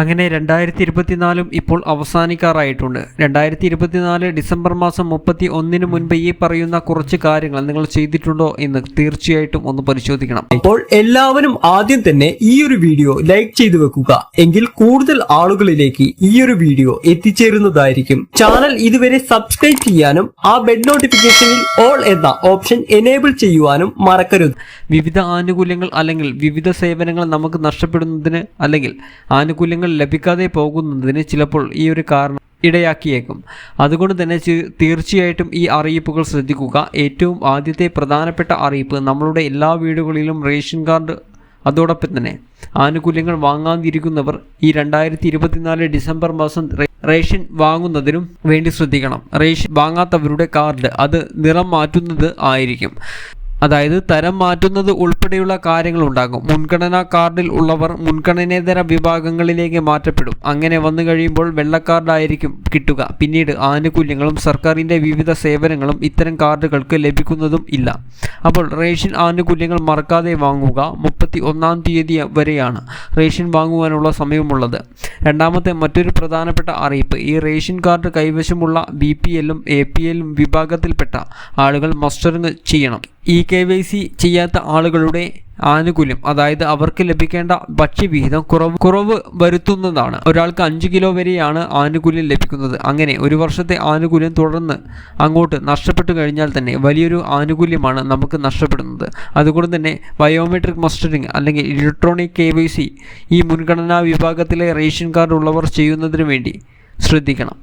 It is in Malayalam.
അങ്ങനെ രണ്ടായിരത്തി ഇരുപത്തിനാലും ഇപ്പോൾ അവസാനിക്കാറായിട്ടുണ്ട്. രണ്ടായിരത്തി ഇരുപത്തിനാല് ഡിസംബർ മാസം മുപ്പത്തി ഒന്നിന് മുൻപ് ഈ പറയുന്ന കുറച്ച് കാര്യങ്ങൾ നിങ്ങൾ ചെയ്തിട്ടുണ്ടോ എന്ന് തീർച്ചയായിട്ടും ഒന്ന് പരിശോധിക്കണം. അപ്പോൾ എല്ലാവരും ആദ്യം തന്നെ ഈ ഒരു വീഡിയോ ലൈക്ക് ചെയ്തു വെക്കുക. എങ്കിൽ കൂടുതൽ ആളുകളിലേക്ക് ഈ ഒരു വീഡിയോ എത്തിച്ചേരുന്നതായിരിക്കും. ചാനൽ ഇതുവരെ സബ്സ്ക്രൈബ് ചെയ്യാനും ആ ബെഡ് നോട്ടിഫിക്കേഷനിൽ ഓൾ എന്ന ഓപ്ഷൻ എനേബിൾ ചെയ്യുവാനും മറക്കരുത്. വിവിധ ആനുകൂല്യങ്ങൾ അല്ലെങ്കിൽ വിവിധ സേവനങ്ങൾ നമുക്ക് നഷ്ടപ്പെടുന്നതിന് അല്ലെങ്കിൽ ആനുകൂല്യങ്ങൾ ലഭിക്കാതെ പോകുന്നതിന് ചിലപ്പോൾ ഈ ഒരു കാരണം ഇടയാക്കിയേക്കും. അതുകൊണ്ട് തന്നെ തീർച്ചയായിട്ടും ഈ അറിയിപ്പുകൾ ശ്രദ്ധിക്കുക. ഏറ്റവും ആദ്യത്തെ പ്രധാനപ്പെട്ട അറിയിപ്പ് നമ്മളുടെ എല്ലാ വീടുകളിലും റേഷൻ കാർഡ് അതോടൊപ്പം തന്നെ ആനുകൂല്യങ്ങൾ വാങ്ങാതിരിക്കുന്നവർ ഈ രണ്ടായിരത്തി ഇരുപത്തിനാല് ഡിസംബർ മാസം റേഷൻ വാങ്ങുന്നതിനും വേണ്ടി ശ്രദ്ധിക്കണം. റേഷൻ വാങ്ങാത്തവരുടെ കാർഡ് അത് നിറം മാറ്റുന്നത് ആയിരിക്കും. അതായത് തരം മാറ്റുന്നത് ഉൾപ്പെടെയുള്ള കാര്യങ്ങൾ ഉണ്ടാകും. മുൻഗണനാ കാർഡിൽ ഉള്ളവർ മുൻഗണനേതര വിഭാഗങ്ങളിലേക്ക് മാറ്റപ്പെടും. അങ്ങനെ വന്നു കഴിയുമ്പോൾ വെള്ളക്കാർഡായിരിക്കും കിട്ടുക. പിന്നീട് ആനുകൂല്യങ്ങളും സർക്കാരിന്റെ വിവിധ സേവനങ്ങളും ഇത്തരം കാർഡുകൾക്ക് ലഭിക്കുന്നതും ഇല്ല. അപ്പോൾ റേഷൻ ആനുകൂല്യങ്ങൾ മറക്കാതെ വാങ്ങുക മുപ്പത്തി ഒന്നാം തീയതി വരെയാണ് റേഷൻ വാങ്ങുവാനുള്ള സമയമുള്ളത്. രണ്ടാമത്തെ മറ്റൊരു പ്രധാനപ്പെട്ട അറിയിപ്പ് ഈ റേഷൻ കാർഡ് കൈവശമുള്ള ബി പി എല്ലും എ പി എല്ലും വിഭാഗത്തിൽപ്പെട്ട ആളുകൾ മസ്റ്ററിങ് ചെയ്യണം. ഇ കെ വൈ സി ചെയ്യാത്ത ആളുകളുടെ ആനുകൂല്യം. അതായത് അവർക്ക് ലഭിക്കേണ്ട ഭക്ഷ്യവിഹിതം കുറവ് കുറവ് വരുത്തുന്നതാണ്. ഒരാൾക്ക് അഞ്ച് കിലോ വരെയാണ് ആനുകൂല്യം ലഭിക്കുന്നത്. അങ്ങനെ ഒരു വർഷത്തെ ആനുകൂല്യം തുടർന്ന് അങ്ങോട്ട് നഷ്ടപ്പെട്ടു കഴിഞ്ഞാൽ തന്നെ വലിയൊരു ആനുകൂല്യമാണ് നമുക്ക് നഷ്ടപ്പെടുന്നത്. അതുകൊണ്ട് തന്നെ ബയോമെട്രിക് മസ്റ്ററിംഗ് അല്ലെങ്കിൽ ഇലക്ട്രോണിക് കെ ഈ മുൻഗണനാ വിഭാഗത്തിലെ റേഷൻ കാർഡ് ഉള്ളവർ ചെയ്യുന്നതിന് വേണ്ടി ശ്രദ്ധിക്കണം.